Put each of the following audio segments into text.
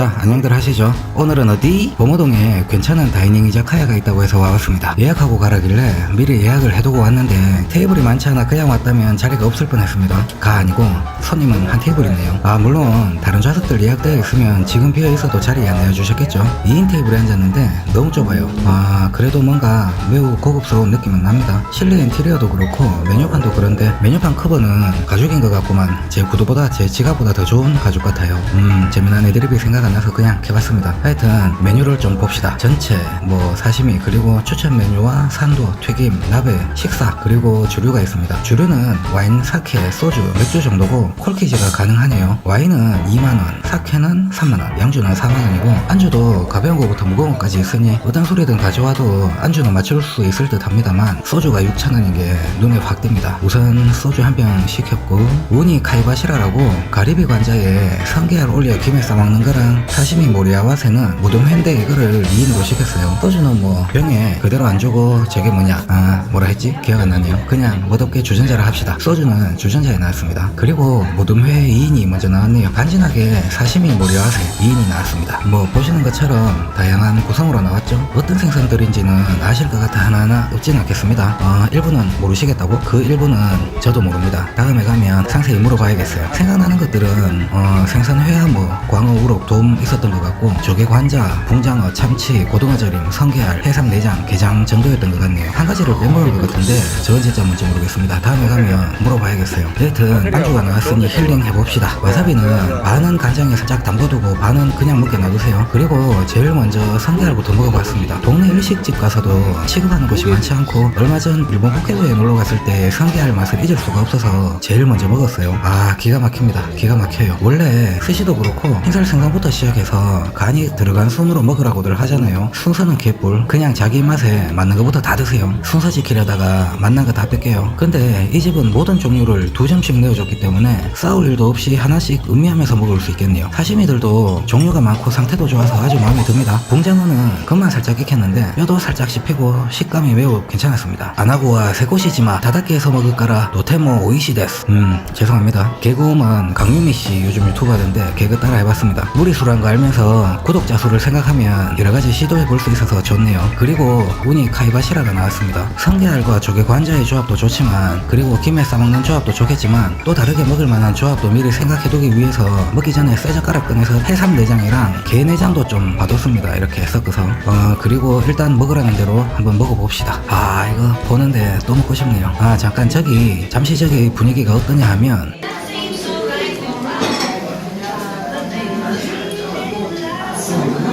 자, 안녕들 하시죠? 오늘은 어디? 범어동에 괜찮은 다이닝 이자카야가 있다고 해서 와봤습니다. 예약하고 가라길래 미리 예약을 해두고 왔는데 테이블이 많지 않아 그냥 왔다면 자리가 없을 뻔했습니다. 가 아니고 손님은 한 테이블 있네요. 아, 물론 다른 좌석들 예약되어 있으면 지금 비어 있어도 자리 안내해 주셨겠죠? 2인 테이블에 앉았는데 너무 좁아요. 아, 그래도 뭔가 매우 고급스러운 느낌은 납니다. 실내 인테리어도 그렇고 메뉴판도 그런데 메뉴판 커버는 가죽인 것 같구만. 제 구두보다 제 지갑보다 더 좋은 가죽 같아요. 음, 재미난 애드립이 생각 안 나서 그냥 해봤습니다. 하여튼 메뉴를 좀 봅시다. 전체 뭐 사시미 그리고 추천 메뉴와 산도, 튀김, 나베, 식사 그리고 주류가 있습니다. 주류는 와인, 사케, 소주, 맥주 정도고 콜키지가 가능하네요. 와인은 2만원, 사케는 3만원, 양주는 4만원이고 안주도 가벼운 거부터 무거운 것까지 있으니 어떤 소리든 가져와도 안주는 맞출 수 있을 듯 합니다만 소주가 6천원인 게 눈에 확 띕니다. 우선 소주 한 병 시켰고 우니 카이바시라라고 가리비 관자에 성게알 올려 김에 싸먹는 거랑 사시미 모리아와세는 무덤회인데 이거를 2인으로 시켰어요. 소주는 뭐 병에 그대로 안 주고 저게 뭐냐 아 뭐라 했지? 기억 안 나네요. 그냥 멋없게 주전자를 합시다. 소주는 주전자에 나왔습니다. 그리고 무덤회 2인이 먼저 나왔네요. 간지나게 사시미 모리아와세 2인이 나왔습니다. 뭐 보시는 것처럼 다양한 구성으로 나왔죠. 어떤 생선들인지는 아실 것 같아 하나하나 없진 않겠습니다. 어, 일부는 모르시겠다고? 그 일부는 저도 모릅니다. 다음에 가면 상세히 물어봐야겠어요. 생각나는 것들은 어, 생선회와 뭐 광어, 우럭, 돔 있었던 것 같고 조개 관자, 붕장어, 참치, 고등어 절임, 성게알, 해삼 내장, 게장 정도였던 것 같네요. 한 가지를 빼먹을 것 같은데 저건 진짜 뭔지 모르겠습니다. 다음에 가면 물어봐야겠어요. 여튼 안주가 나왔으니 힐링 해봅시다. 와사비는 반은 간장에 살짝 담궈두고 반은 그냥 먹게 놔두세요. 그리고 제일 먼저 성게알부터 먹어봤습니다. 동네 일식집 가서도 취급하는 곳이 많지 않고 얼마 전 일본 홋카이도에 놀러 갔을 때 성게알 맛을 잊을 수가 없어서 제일 먼저 먹었어요. 아 기가 막힙니다. 기가 막혀요. 원래 스시도 그렇고 흰살 생선부터 시작해서 간이 들어간 순으로 먹으라고들 하잖아요. 순서는 개뿔. 그냥 자기 입맛에 맞는 것부터 다 드세요. 순서 지키려다가 맛난 거다 뺏겨요. 근데 이 집은 모든 종류를 두 점씩 내어줬기 때문에 싸울 일도 없이 하나씩 음미하면서 먹을 수 있겠네요. 사시미들도 종류가 많고 상태도 좋아서 아주 마음에 듭니다. 붕장어는 겉만 살짝 익혔는데 뼈도 살짝 씹히고 식감이 매우 괜찮았습니다. 아나고와 새꼬시지마 다다케 해서 먹을까라 노테모 오이시 데스. 음 죄송합니다. 개그우먼 강유미 씨 요즘 유튜브 하던데 개그 따라 해봤습니다. 무리 수란 거 알면서 구독자 수를 생각하면 여러 가지 시도해 볼 수 있어서 좋네요. 그리고 우니 카이바시라가 나왔습니다. 성게알과 조개 관자의 조합도 좋지만 그리고 김에 싸먹는 조합도 좋겠지만 또 다르게 먹을 만한 조합도 미리 생각해두기 위해서 먹기 전에 쇠젓가락 꺼내서 해삼 내장이랑 게 내장도 좀 봐뒀습니다. 이렇게 섞어서 어 그리고 일단 먹으라는 대로 한번 먹어봅시다. 아 이거 보는데 또 먹고 싶네요. 아 잠깐 저기 잠시 저기 분위기가 어떠냐 하면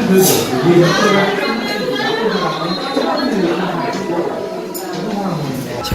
Thư bổ.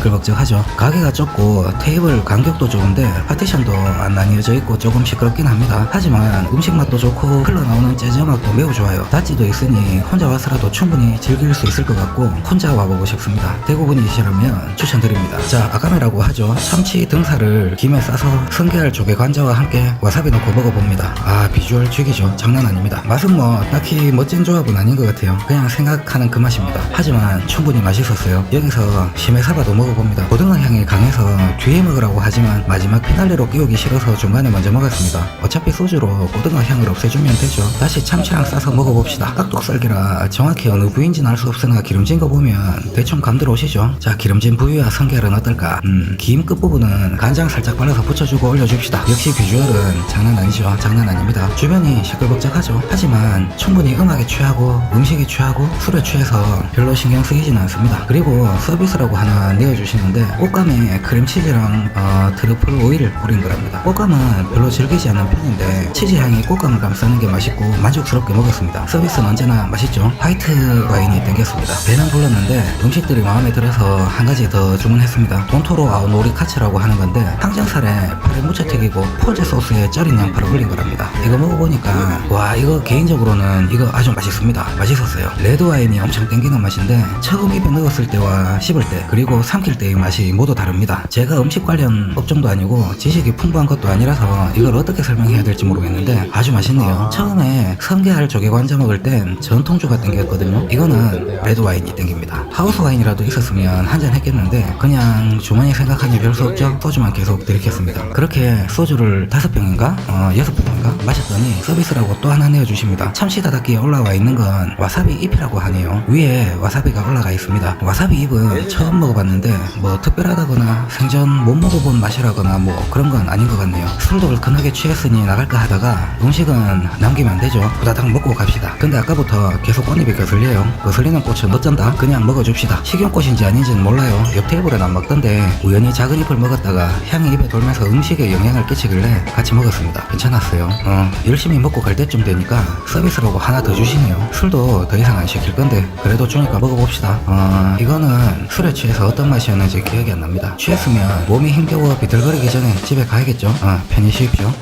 시끌벅적하죠. 가게가 좁고 테이블 간격도 좋은데 파티션도 안 나뉘어져 있고 조금 시끄럽긴 합니다. 하지만 음식 맛도 좋고 흘러나오는 재즈 음악도 매우 좋아요. 다찌도 있으니 혼자 와서라도 충분히 즐길 수 있을 것 같고 혼자 와보고 싶습니다. 대구 분이시라면 추천드립니다. 자 아까메라고 하죠. 참치 등살을 김에 싸서 성게알 조개 관자와 함께 와사비 넣고 먹어봅니다. 아 비주얼 죽이죠. 장난 아닙니다. 맛은 뭐 딱히 멋진 조합은 아닌 것 같아요. 그냥 생각하는 그 맛입니다. 하지만 충분히 맛있었어요. 여기서 시메사바도 먹어 봅니다. 고등어 향이 강해서 뒤에 먹으라고 하지만 마지막 피날레로 끼우기 싫어서 중간에 먼저 먹었습니다. 어차피 소주로 고등어 향을 없애주면 되죠. 다시 참치랑 싸서 먹어봅시다. 깍둑썰기라 정확히 어느 부위인지는 알 수 없으나 기름진 거 보면 대충 감들 오시죠. 자 기름진 부위와 성게알은 어떨까? 음, 김 끝부분은 간장 살짝 발라서 붙여주고 올려줍시다. 역시 비주얼은 장난 아니죠. 장난 아닙니다. 주변이 시끌벅적하죠. 하지만 충분히 음악에 취하고 음식에 취하고 술에 취해서 별로 신경 쓰이지는 않습니다. 그리고 서비스라고 하나 내어주 시는데 꽃감에 크림치즈랑 어, 트러플 오일을 뿌린 거랍니다. 꽃감은 별로 즐기지 않는 편인데 치즈 향이 꽃감을 감싸는 게 맛있고 만족스럽게 먹었습니다. 서비스는 언제나 맛있죠. 화이트 와인이 땡겼습니다. 배는 불렀는데 음식들이 마음에 들어서 한 가지 더 주문했습니다. 돈토로 아오노리 카츠라고 하는 건데 항정살에 파를 무쳐 튀기고 포제 소스에 쪄린 양파를 올린 거랍니다. 이거 먹어보니까 와 이거 개인적으로는 이거 아주 맛있습니다. 맛있었어요. 레드 와인이 엄청 땡기는 맛인데 처음 입에 넣었을 때와 씹을 때 그리고 삼킬 먹었을 때의 맛이 모두 다릅니다. 제가 음식 관련 업종도 아니고 지식이 풍부한 것도 아니라서 이걸 어떻게 설명해야 될지 모르겠는데 아주 맛있네요. 처음에 성게알 조개관자 먹을 땐 전통주가 땡겼거든요. 이거는 레드 와인이 땡깁니다. 하우스 와인이라도 있었으면 한 잔 했겠는데 그냥 주머니 생각하니 별 수 없죠. 소주만 계속 들이켰습니다. 그렇게 소주를 다섯 병인가 어, 여섯 병인가 마셨더니 서비스라고 또 하나 내어주십니다. 참치 다닥기에 올라와 있는 건 와사비 잎이라고 하네요. 위에 와사비가 올라가 있습니다. 와사비 잎은 처음 먹어봤는데 뭐 특별하다거나 생전 못 먹어본 맛이라거나 뭐 그런 건 아닌 것 같네요. 술도 얼큰하게 취했으니 나갈까 하다가 음식은 남기면 안 되죠. 후다닥 먹고 갑시다. 근데 아까부터 계속 꽃잎이 거슬려요. 거슬리는 꽃은 어쩐다? 그냥 먹어줍시다. 식용꽃인지 아닌지는 몰라요. 옆 테이블은 안 먹던데 우연히 작은 잎을 먹었다가 향이 입에 돌면서 음식에 영향을 끼치길래 같이 먹었습니다. 괜찮았어요. 어, 열심히 먹고 갈 때쯤 되니까 서비스라고 하나 더 주시네요. 술도 더 이상 안 시킬 건데 그래도 주니까 먹어봅시다. 어, 이거는 술에 취해서 어떤 맛이 었는지 기억이 안 납니다. 취했으면 몸이 힘겨워 비틀거리기 전에 집에 가야겠죠. 어, 편히 쉬십시오.